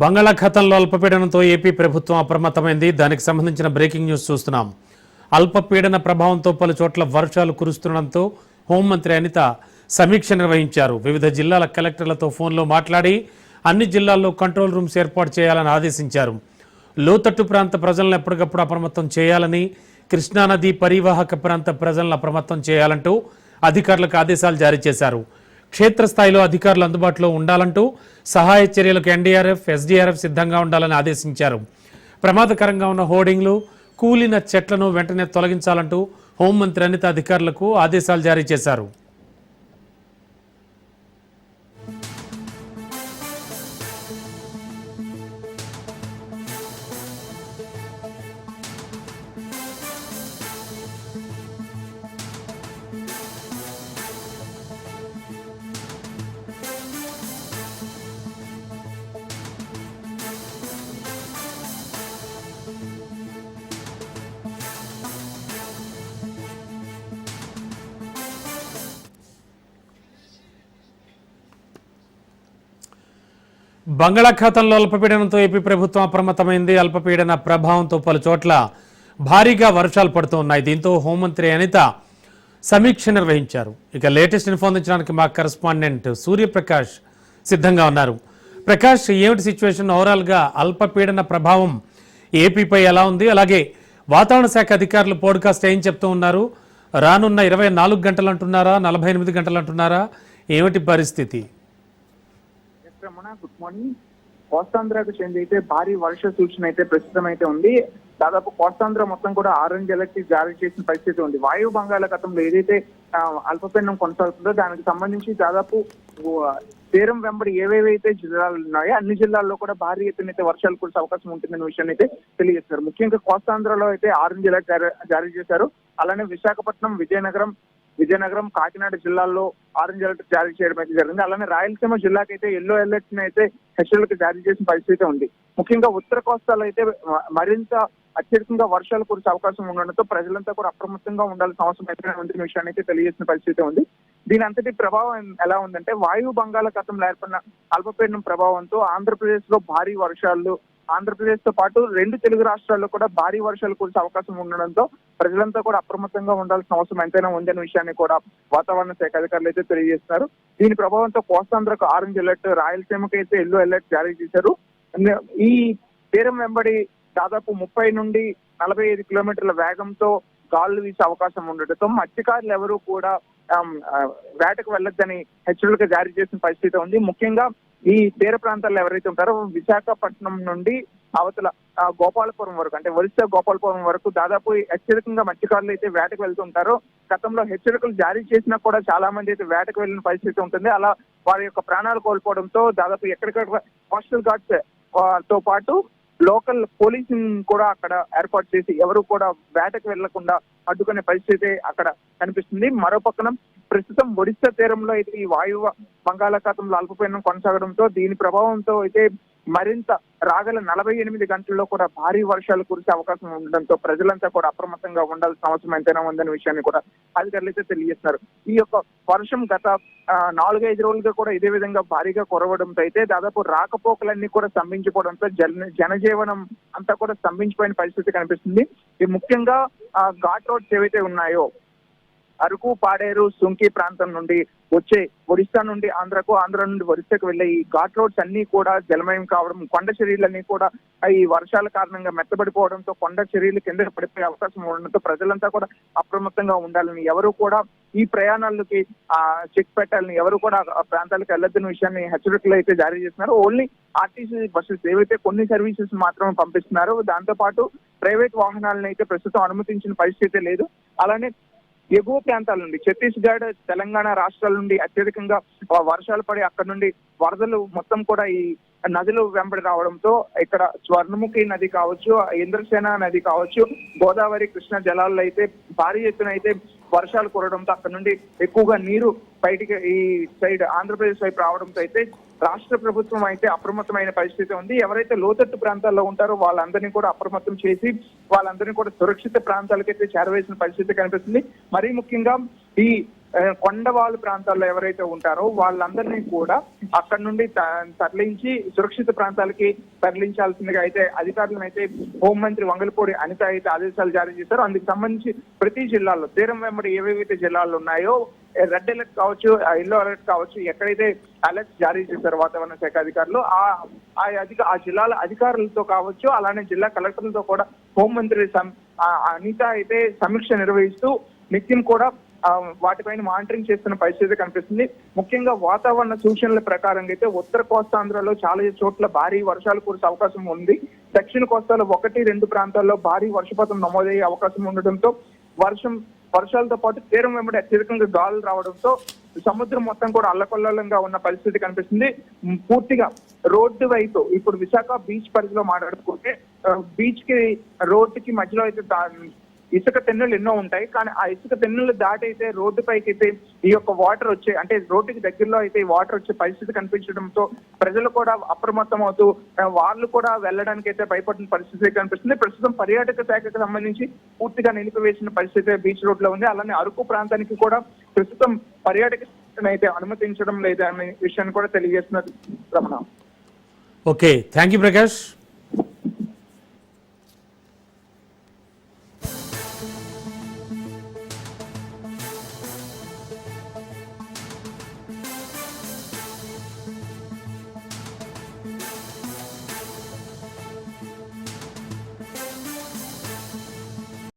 బంగాళాఖాతంలో అల్పపీడనంతో ఏపీ ప్రభుత్వం అప్రమత్తమైంది. దానికి సంబంధించిన బ్రేకింగ్ న్యూస్ చూస్తున్నాం. అల్పపీడన ప్రభావంతో పలు చోట్ల వర్షాలు కురుస్తుండటంతో హోంమంత్రి అనిత సమీక్ష నిర్వహించారు. వివిధ జిల్లాల కలెక్టర్లతో ఫోన్లో మాట్లాడి అన్ని జిల్లాల్లో కంట్రోల్ రూమ్స్ ఏర్పాటు చేయాలని ఆదేశించారు. లోతట్టు ప్రాంత ప్రజలను ఎప్పటికప్పుడు అప్రమత్తం చేయాలని కృష్ణానది పరివాహక ప్రాంత ప్రజలను అప్రమత్తం చేయాలంటూ అధికారులకు ఆదేశాలు జారీ చేశారు. క్షేత్రస్థాయిలో అధికారులు అందుబాటులో ఉండాలంటూ సహాయ చర్యలకు ఎన్డీఆర్ఎఫ్ ఎస్డీఆర్ఎఫ్ సిద్ధంగా ఉండాలని ఆదేశించారు. ప్రమాదకరంగా ఉన్న హోర్డింగ్లు కూలిన చెట్లను వెంటనే తొలగించాలంటూ హోంమంత్రి అనిత అధికారులకు ఆదేశాలు జారీ చేశారు. బంగాళాఖాతంలో అల్పపీడనంతో ఏపీ ప్రభుత్వం అప్రమత్తమైంది. అల్పపీడన ప్రభావంతో పలు చోట్ల భారీగా వర్షాలు పడుతూ ఉన్నాయి. దీంతో హోంమంత్రి అనిత సమీక్ష నిర్వహించారు. ఇక లేటెస్ట్ ఇన్ఫో అందించడానికి మా కరెస్పాండెంట్ సూర్యప్రకాష్ సిద్ధంగా ఉన్నారు. ప్రకాష్ ఏమిటి సిచ్యువేషన్ ఓవరాల్గా అల్పపీడన ప్రభావం ఏపీపై ఎలా ఉంది? అలాగే వాతావరణ శాఖ అధికారులు పోడ్కాస్ట్ ఏం చెప్తూ ఉన్నారు? రానున్న ఇరవై నాలుగు గంటలు అంటున్నారా? నలభై ఎనిమిది గంటలు అంటున్నారా? ఏమిటి పరిస్థితి? Ramana good morning. కోస్తాంధ్రకు చెంది అయితే భారీ వర్ష సూచన అయితే ప్రస్తుతం అయితే ఉంది. దాదాపు కోస్తాంధ్ర మొత్తం కూడా ఆరెంజ్ అలర్ట్ జారీ చేసిన పరిస్థితి ఉంది. వాయువు బంగాళాఖాతంలో ఏదైతే అల్పపీడనం కొనసాగుతుందో దానికి సంబంధించి దాదాపు తీరం వెంబడి ఏవేవైతే జిల్లాలు ఉన్నాయో అన్ని జిల్లాల్లో కూడా భారీ ఎత్తున అయితే వర్షాలు కురిసే అవకాశం ఉంటుందనే విషయాన్ని అయితే తెలియజేస్తారు ముఖ్యంగా కోస్తాంధ్రలో అయితే ఆరెంజ్ అలర్ట్ జారీ- జారీ చేశారు. అలానే విశాఖపట్నం విజయనగరం విజయనగరం కాకినాడ జిల్లాల్లో ఆరెంజ్ అలర్ట్ జారీ చేయడం అయితే జరిగింది. అలానే రాయలసీమ జిల్లాకి అయితే ఎల్లో అలర్ట్ని అయితే హెచ్చరికలు జారీ చేసిన పరిస్థితి ఉంది. ముఖ్యంగా ఉత్తర కోస్తాలో అయితే మరింత అత్యధికంగా వర్షాలు కురిసే అవకాశం ఉండడంతో ప్రజలంతా కూడా అప్రమత్తంగా ఉండాల్సిన అవసరం అయితే ఉంది విషయాన్ని అయితే తెలియజేసిన పరిస్థితి ఉంది. దీని అంతటి ప్రభావం ఎలా ఉందంటే వాయువు బంగాళాఖాతంలో ఏర్పడిన అల్పపీడనం ప్రభావంతో ఆంధ్రప్రదేశ్లో భారీ వర్షాలు ఆంధ్రప్రదేశ్తో పాటు రెండు తెలుగు రాష్ట్రాల్లో కూడా భారీ వర్షాలు కురిసే అవకాశం ఉండడంతో ప్రజలంతా కూడా అప్రమత్తంగా ఉండాల్సిన అవసరం ఎంతైనా ఉందనే విషయాన్ని కూడా వాతావరణ శాఖ అధికారులు అయితే తెలియజేస్తున్నారు. దీని ప్రభావంతో కోస్తాంధ్రకు ఆరెంజ్ అలర్ట్ రాయలసీమకి అయితే ఎల్లో అలర్ట్ జారీ చేశారు. ఈ తీరం వెంబడి దాదాపు ముప్పై నుండి నలభై ఐదు కిలోమీటర్ల వేగంతో గాలులు వీసే అవకాశం ఉండటంతో మత్స్యకారులు ఎవరూ కూడా వేటకు వెళ్ళొద్దని హెచ్చరికలు జారీ చేసిన పరిస్థితి ఉంది. ముఖ్యంగా ఈ తీర ప్రాంతాల్లో ఎవరైతే ఉంటారో విశాఖపట్నం నుండి అవతల గోపాలపురం వరకు అంటే ఒరిస్సా గోపాలపురం వరకు దాదాపు హెచ్చరికంగా మత్స్యకారులు అయితే వేటకు వెళ్తుంటారో గతంలో హెచ్చరికలు జారీ చేసినా కూడా చాలా మంది అయితే వేటకు వెళ్ళిన పరిస్థితి ఉంటుంది. అలా వారి యొక్క ప్రాణాలు కోల్పోవడంతో దాదాపు ఎక్కడికక్కడ కోస్టల్ గార్డ్స్తో పాటు లోకల్ పోలీసింగ్ కూడా అక్కడ ఏర్పాటు చేసి ఎవరు కూడా వేటకు వెళ్ళకుండా అడ్డుకునే పరిస్థితి అక్కడ కనిపిస్తుంది. మరో పక్కన ప్రస్తుతం ఒడిశా తీరంలో అయితే ఈ వాయువ బంగాళాఖాతంలో అల్పపీడనం కొనసాగడంతో దీని ప్రభావంతో అయితే మరింత రాగల నలభై ఎనిమిది గంటల్లో కూడా భారీ వర్షాలు కురిసే అవకాశం ఉండడంతో ప్రజలంతా కూడా అప్రమత్తంగా ఉండాల్సిన అవసరం ఎంతైనా ఉందనే విషయాన్ని కూడా అధికారులు అయితే తెలియజేస్తున్నారు. ఈ యొక్క వర్షం గత నాలుగైదు రోజులుగా కూడా ఇదే విధంగా భారీగా కురవడంతో అయితే దాదాపు రాకపోకలన్నీ కూడా స్తంభించిపోవడంతో జన జనజీవనం అంతా కూడా స్తంభించిపోయిన పరిస్థితి కనిపిస్తుంది. ముఖ్యంగా ఆ, ఘాట్ రోడ్స్ ఏవైతే ఉన్నాయో అరకు పాడేరు సుంకి ప్రాంతం నుండి వచ్చే ఒడిశా నుండి ఆంధ్రకు ఆంధ్ర నుండి ఒరిస్సాకు వెళ్ళే ఈ ఘాట్ రోడ్స్ అన్ని కూడా జలమయం కావడం కొండ చర్యలన్నీ కూడా ఈ వర్షాల కారణంగా మెత్తబడిపోవడంతో కొండ చర్యలు కింద పడిపోయే అవకాశం ఉండడంతో ప్రజలంతా కూడా అప్రమత్తంగా ఉండాలని ఎవరు కూడా ఈ ప్రయాణాలకి ఆ చెక్ పెట్టాలని ఎవరు కూడా ఆ ప్రాంతాలకు వెళ్ళొద్దని విషయాన్ని హెచ్చరికలు అయితే జారీ చేస్తున్నారు. ఓన్లీ ఆర్టీసీ బస్సెస్ ఏవైతే కొన్ని సర్వీసెస్ మాత్రమే పంపిస్తున్నారు దాంతో పాటు ప్రైవేట్ వాహనాలను అయితే ప్రస్తుతం అనుమతించిన పరిస్థితి లేదు. అలానే ఎగువ ప్రాంతాల నుండి ఛత్తీస్గఢ్ తెలంగాణ రాష్ట్రాల నుండి అత్యధికంగా వర్షాలు పడి అక్కడ నుండి వరదలు మొత్తం కూడా ఈ నదులు వెంబడి రావడంతో ఇక్కడ స్వర్ణముఖి నది కావచ్చు ఇంద్రసేన నది కావచ్చు గోదావరి కృష్ణ జలాల్లో అయితే భారీ ఎత్తున అయితే వర్షాలు కురడంతో అక్కడ నుండి ఎక్కువగా నీరు బయటికి ఈ సైడ్ ఆంధ్రప్రదేశ్ వైపు రావడంతో అయితే రాష్ట్ర ప్రభుత్వం అయితే అప్రమత్తమైన పరిస్థితి ఉంది. ఎవరైతే లోతట్టు ప్రాంతాల్లో ఉంటారో వాళ్ళందరినీ కూడా అప్రమత్తం చేసి వాళ్ళందరినీ కూడా సురక్షిత ప్రాంతాలకైతే చేరవేసిన పరిస్థితి కనిపిస్తుంది. మరీ ముఖ్యంగా ఈ కొండవాళ్ళు ప్రాంతాల్లో ఎవరైతే ఉంటారో వాళ్ళందరినీ కూడా అక్కడ నుండి త- తరలించి సురక్షిత ప్రాంతాలకి తరలించాల్సిందిగా అయితే అధికారులను అయితే హోంమంత్రి వంగలపూడి అనిత అయితే ఆదేశాలు జారీ చేశారు. అందుకు సంబంధించి ప్రతి జిల్లాలో తీరం వెంబడి ఏవేవైతే జిల్లాలు ఉన్నాయో రెడ్ అలర్ట్ కావచ్చు ఎల్లో అలర్ట్ కావచ్చు ఎక్కడైతే అలర్ట్ జారీ చేశారు వాతావరణ శాఖ అధికారులు ఆ ఆ అధిక ఆ జిల్లాల అధికారులతో కావచ్చు అలానే జిల్లా కలెక్టర్లతో కూడా హోంమంత్రి సం- ఆ అనిత అయితే సమీక్ష నిర్వహిస్తూ నిత్యం కూడా వాటిపైన మానిటరింగ్ చేస్తున్న పరిస్థితి కనిపిస్తుంది. ముఖ్యంగా వాతావరణ సూచనల ప్రకారంగా అయితే ఉత్తర కోస్తాంధ్రలో చాలా చోట్ల భారీ వర్షాలు కురిసే అవకాశం ఉంది. దక్షిణ కోస్తాలో ఒకటి రెండు ప్రాంతాల్లో భారీ వర్షపాతం నమోదయ్యే అవకాశం ఉండడంతో వర్షం వర్షాలతో పాటు తీరం వెంబడి అత్యధికంగా గాలులు రావడంతో సముద్రం మొత్తం కూడా అల్లకొల్లంగా ఉన్న పరిస్థితి కనిపిస్తుంది. పూర్తిగా రోడ్డు వైపు ఇప్పుడు విశాఖ బీచ్ పరిధిలో మాట్లాడుకుంటే బీచ్కి రోడ్డు కి మధ్యలో అయితే ఇసుక తెన్నులు ఎన్నో ఉంటాయి. కానీ ఆ ఇసుక తెన్నులు దాటైతే రోడ్డు పైకి అయితే ఈ యొక్క వాటర్ వచ్చే అంటే రోడ్డుకి దగ్గరలో అయితే ఈ వాటర్ వచ్చే పరిస్థితి కనిపించడంతో ప్రజలు కూడా అప్రమత్తం అవుతూ వాళ్ళు కూడా వెళ్ళడానికి అయితే భయపడిన పరిస్థితి కనిపిస్తుంది. ప్రస్తుతం పర్యాటక శాఖకు సంబంధించి పూర్తిగా నిలిపివేసిన పరిస్థితి బీచ్ రోడ్లో ఉంది. అలానే అరకు ప్రాంతానికి కూడా ప్రస్తుతం పర్యాటక శాఖను అయితే అనుమతించడం లేదా అనే విషయాన్ని కూడా తెలియజేస్తున్నారు Ramana. Okay thank you Prakash